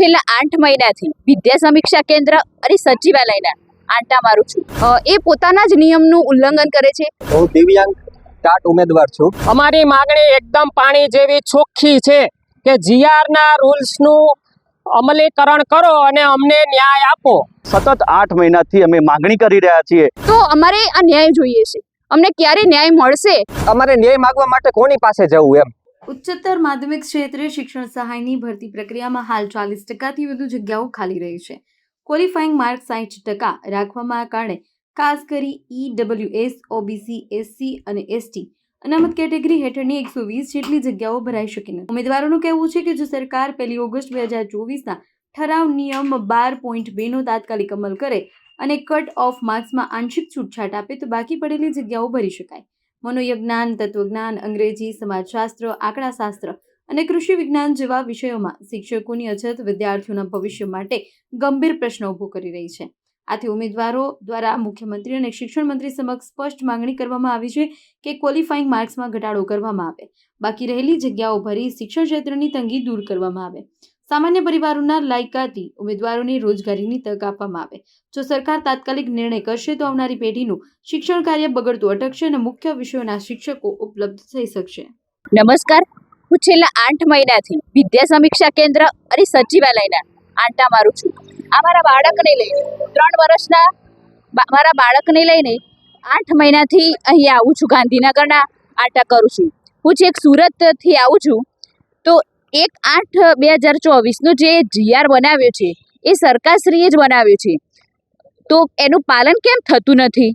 છેલ્લા આઠ મહિનાથી વિદ્યા સમીક્ષા કેન્દ્ર અને સચિવાલયના આંટા મારું છું. એ પોતાના જ નિયમનું ઉલ્લંઘન કરે છે. હું દિવ્યાંગ ટાટ ઉમેદવાર છું. અમારી માગણી એકદમ પાણી જેવી ચોખ્ખી છે કે જીઆરના રૂલ્સનું અમલીકરણ કરો અને અમને ન્યાય આપો. સતત આઠ મહિનાથી અમે માગણી કરી રહ્યા છીએ. તો અમારે આ ન્યાય જોઈએ છે. અમને ક્યારે ન્યાય મળશે? અમારે ન્યાય માગવા માટે કોની પાસે જવું એમ? ઉચ્ચતર માધ્યમિક ક્ષેત્રે શિક્ષણ સહાયની ભરતી પ્રક્રિયામાં હાલ ચાલીસ ટકાથી વધુ જગ્યાઓ ખાલી રહી છે. ક્વોલિફાઇંગ માર્ક સાહીઠ ટકા રાખવામાં કારણે ખાસ કરી ઈડબ્લ્યુએસ ઓબીસી એસસી અને એસટી અનામત કેટેગરી હેઠળની એકસો વીસ જેટલી જગ્યાઓ ભરાઈ શકી નથી. ઉમેદવારોનું કહેવું છે કે જો સરકાર પહેલી ઓગસ્ટ બે હજાર ચોવીસના ઠરાવ નિયમ બાર પોઈન્ટ બેનો તાત્કાલિક અમલ કરે અને કટ ઓફ માર્ક્સમાં આંશિક છૂટછાટ આપે તો બાકી પડેલી જગ્યાઓ ભરી શકાય. મનોયજ્ઞાન, તત્વજ્ઞાન, અંગ્રેજી, સમાજશાસ્ત્ર, આંકડાશાસ્ત્ર અને કૃષિ વિજ્ઞાન જેવા વિષયોમાં શિક્ષકોની અછત વિદ્યાર્થીઓના ભવિષ્ય માટે ગંભીર પ્રશ્ન ઊભો કરી રહી છે. આથી ઉમેદવારો દ્વારા મુખ્યમંત્રી અને શિક્ષણ મંત્રી સમક્ષ સ્પષ્ટ માંગણી કરવામાં આવી છે કે ક્વોલિફાઇંગ માર્ક્સમાં ઘટાડો કરવામાં આવે. બાકી રહેલી જગ્યાઓ ભરી શિક્ષણ ક્ષેત્રની તંગી દૂર કરવામાં આવે. સામાન્ય પરિવારોના લાયકાતી ઉમેદવારોને રોજગારીની તક આપવામાં આવે. જો સરકાર તાત્કાલિક નિર્ણય કરશે તો આવનારી પેઢીનું શિક્ષણ કાર્ય બગડતું અટકશે અને મુખ્ય વિષયોના શિક્ષકો ઉપલબ્ધ થઈ શકશે. નમસ્કાર. હું છેલ્લા આઠ મહિનાથી વિદ્યા સમીક્ષા કેન્દ્ર અને સચિવાલયના આંટા મારું છું. આ મારા બાળકને લઈને ત્રણ વર્ષના મારા બાળકને લઈને આઠ મહિનાથી અહીંયા આવું છું. ગાંધીનગરના આંટા કરું છું. હું છેક સુરતથી આવું છું. એક આઠ બે હજાર ચોવીસનો જે જીઆર બનાવ્યો છે, એ સરકારશ્રીએ જ બનાવ્યો છે. તો એનું પાલન કેમ થતું નથી?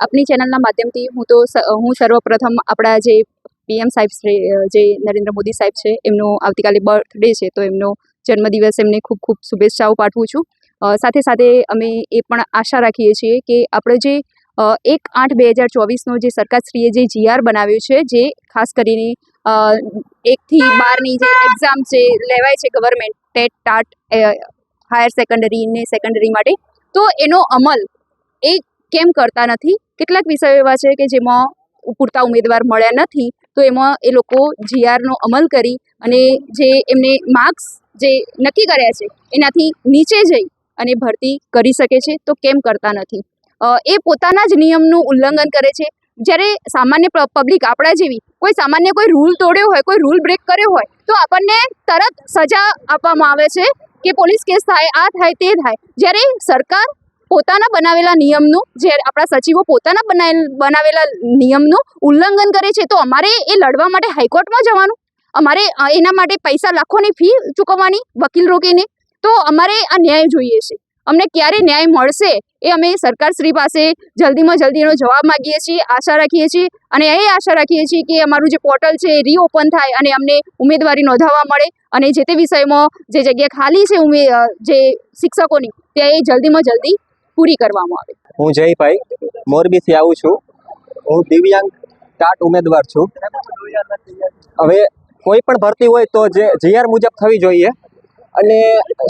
આપની ચેનલના માધ્યમથી હું તો હું સર્વપ્રથમ આપણા જે પીએમ સાહેબ જે નરેન્દ્ર મોદી સાહેબ છે, એમનો આવતીકાલે બર્થડે છે, તો એમનો જન્મદિવસ એમને ખૂબ ખૂબ શુભેચ્છાઓ પાઠવું છું. સાથે સાથે અમે એ પણ આશા રાખીએ છીએ કે આપણે જે એક આઠ બે હજાર ચોવીસનો જે સરકારશ્રીએ જે જીઆર બનાવ્યો છે, જે ખાસ કરીને એકથી બારની જે એક્ઝામ છે લેવાય છે government TET TAT higher secondary ને સેકન્ડરી માટે, તો એનો અમલ એ કેમ કરતા નથી? કેટલાક વિષયો એવા છે કે જેમાં પૂરતા ઉમેદવાર મળ્યા નથી, તો એમાં એ લોકો જીઆરનો અમલ કરી અને જે એમને માર્ક્સ જે નક્કી કર્યા છે, એનાથી નીચે જઈ અને ભરતી કરી શકે છે, તો કેમ કરતા નથી? એ પોતાના જ નિયમનું ઉલ્લંઘન કરે છે. જ્યારે સામાન્ય પબ્લિક આપણા જેવી કોઈ સામાન્ય કોઈ રૂલ તોડ્યો હોય, કોઈ રૂલ બ્રેક કર્યો હોય, તો આપણને તરત સજા આપવામાં આવે છે કે પોલીસ કેસ થાય, આ થાય, તે થાય. જ્યારે સરકાર પોતાના બનાવેલા નિયમનું, જે આપણા સચિવો પોતાના બનાવેલ નિયમનું ઉલ્લંઘન કરે છે, તો અમારે એ લડવા માટે હાઈકોર્ટમાં જવાનું. અમારે એના માટે પૈસા લાખોની ફી ચૂકવવાની વકીલ રોકીને. તો અમારે આ ન્યાય જોઈએ છે. અમને ક્યારે ન્યાય મળશે એ અમે સરકારશ્રી પાસે જલ્દીમાં જલ્દી એનો જવાબ માગીએ છીએ, આશા રાખીએ છીએ અને એ આશા રાખીએ છીએ કે અમારું જે પોર્ટલ છે એ રીઓપન થાય અને અમને ઉમેદવારી નોંધાવવા મળે અને જે તે વિષયમાં જે જગ્યા ખાલી છે ઉમે જે શિક્ષકોની તે એ જલ્દીમાં જલ્દી પૂરી કરવામાં આવે. હું જયભાઈ મોરબીથી આવું છું. હું દિવ્યાંગ ટાટ ઉમેદવાર છું. હવે કોઈ પણ ભરતી હોય તો જે જીઆર મુજબ થવી જોઈએ. અને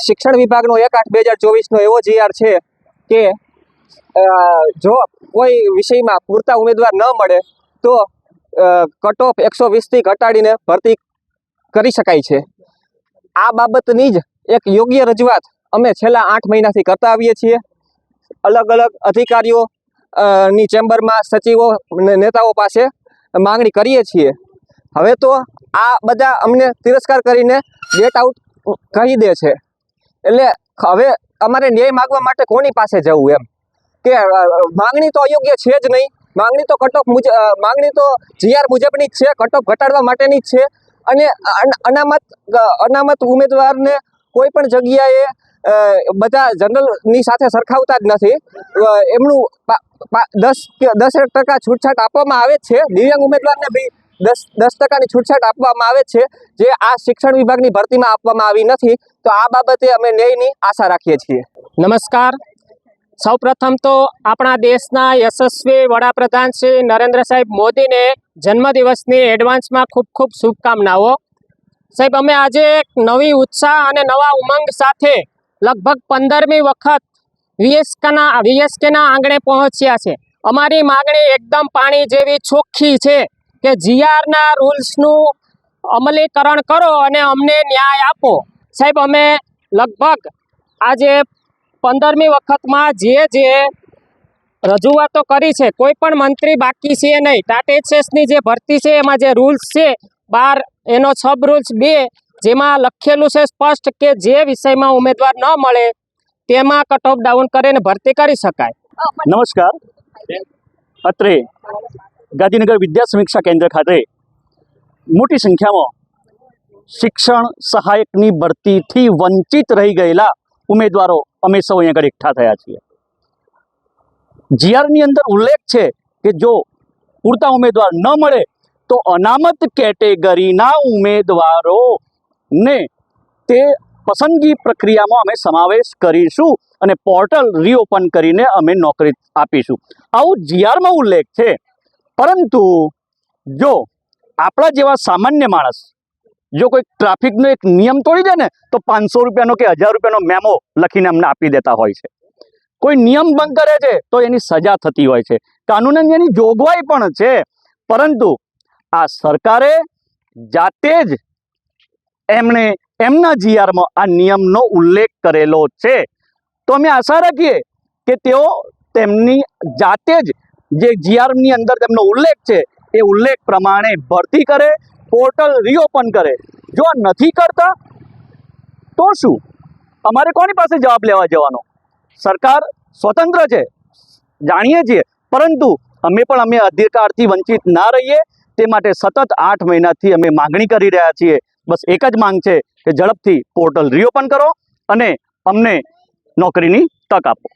શિક્ષણ વિભાગનો એક આઠ બે હજાર ચોવીસનો એવો જીઆર છે કે જો કોઈ વિષયમાં પૂરતા ઉમેદવાર ન મળે, તો કટ ઓફ એકસો વીસથી ઘટાડીને ભરતી કરી શકાય છે. આ બાબતની જ એક યોગ્ય રજૂઆત અમે છેલ્લા આઠ મહિનાથી કરતા આવીએ છીએ. અલગ અલગ અધિકારીઓ ની ચેમ્બરમાં સચિવો નેતાઓ પાસે માંગણી કરીએ છીએ. હવે તો આ બધા અમને તિરસ્કાર કરીને ગેટ આઉટ કહી દે છે. એટલે હવે અમારે ન્યાય માગવા માટે કોની પાસે જવું એમ? કે માંગણી તો અયોગ્ય છે જ નહીં. માંગણી તો કટઓફ મુજબ માંગણી તો જીઆર મુજબની જ છે કટઓફ ઘટાડવા માટેની જ છે. અને અનામત અનામત ઉમેદવારને કોઈ પણ જગ્યાએ બધા જનરલની સાથે સરખાવતા જ નથી. એમનું દસ કે દસ ટકા છૂટછાટ આપવામાં આવે છે. દિવ્યાંગ ઉમેદવારને બી દસ દસ ટકાની છૂટછાટ આપવામાં આવે છે, જે આ શિક્ષણ વિભાગની ભરતીમાં આપવામાં આવી નથી, તો આ બાબતે અમે ન્યાયની આશા રાખીએ છીએ. નમસ્કાર. સૌપ્રથમ તો આપણા દેશના યશસ્વી વડાપ્રધાન શ્રી નરેન્દ્ર સાહેબ મોદીને જન્મદિવસની એડવાન્સમાં ખૂબ ખૂબ શુભકામનાઓ. સાહેબ, અમે આજે એક નવી ઉત્સાહ અને નવા ઉમંગ સાથે લગભગ પંદરમી વખત વીએસકેના વીએસકેના આંગણે પહોંચ્યા છે. અમારી માગણી એકદમ પાણી જેવી ચોખ્ખી છે. કે જીઆરના રૂલ્સનું અમલીકરણ કરો અને અમને ન્યાય આપો. સાહેબ, અમે લગભગ આજે પંદરમી વખતમાં જે જે રજૂઆતો કરી છે, કોઈ પણ મંત્રી બાકી છે નહીં. ટાટા એક્સેસની જે ભરતી છે, એમાં જે રૂલ્સ છે, બાર, એનો સબ રૂલ્સ બે, જેમાં લખેલું છે સ્પષ્ટ કે જે વિષયમાં ઉમેદવાર ન મળે, તેમાં કટ ઓફ ડાઉન કરીને ભરતી કરી શકાય. નમસ્કાર. અત્રે ગાંધીનગર વિદ્યા સમીક્ષા કેન્દ્ર ખાતે મોટી સંખ્યામાં શિક્ષણ સહાયકની ભરતીથી વંચિત રહી ગયેલા ઉમેદવારો અમે સૌ અહીંયા આગળ એકઠા થયા છીએ. જીઆરની અંદર ઉલ્લેખ છે કે જો પૂરતા ઉમેદવાર ન મળે તો અનામત કેટેગરીના ઉમેદવારોને તે પસંદગી પ્રક્રિયામાં અમે સમાવેશ કરીશું અને પોર્ટલ રીઓપન કરીને અમે નોકરી આપીશું. આવું જીઆરમાં ઉલ્લેખ છે પરંતુ જો આપણા જેવા સામાન્ય માણસ જો કોઈ ટ્રાફિકનો એક નિયમ તોડી દે ને, તો પાંચસો રૂપિયાનો કે હજાર રૂપિયાનો મેમો લખીને અમને આપી દેતા હોય છે. કોઈ નિયમ ભંગ કરે છે, તો એની સજા થતી હોય છે. કાનૂનની એની જોગવાઈ પણ છે. પરંતુ આ સરકારે જાતે જ એમણે એમના જીઆરમાં આ નિયમનો ઉલ્લેખ કરેલો છે. તો અમે આશા રાખીએ કે તેઓ તેમની જાતે જ જે જીઆરની અંદર તેમનો ઉલ્લેખ છે, એ ઉલ્લેખ પ્રમાણે ભરતી કરે પોર્ટલ રીઓપન કરે. જો આ નથી કરતા, તો શું? અમારે કોની પાસે જવાબ લેવા જવાનો? સરકાર સ્વતંત્ર છે, જાણીએ છીએ. પરંતુ અમે પણ અમે અધિકારથી વંચિત ના રહીએ, તે માટે સતત આઠ મહિનાથી અમે માગણી કરી રહ્યા છીએ. બસ એક જ માંગ છે, કે ઝડપથી પોર્ટલ રીઓપન કરો અને અમને નોકરીની તક આપો.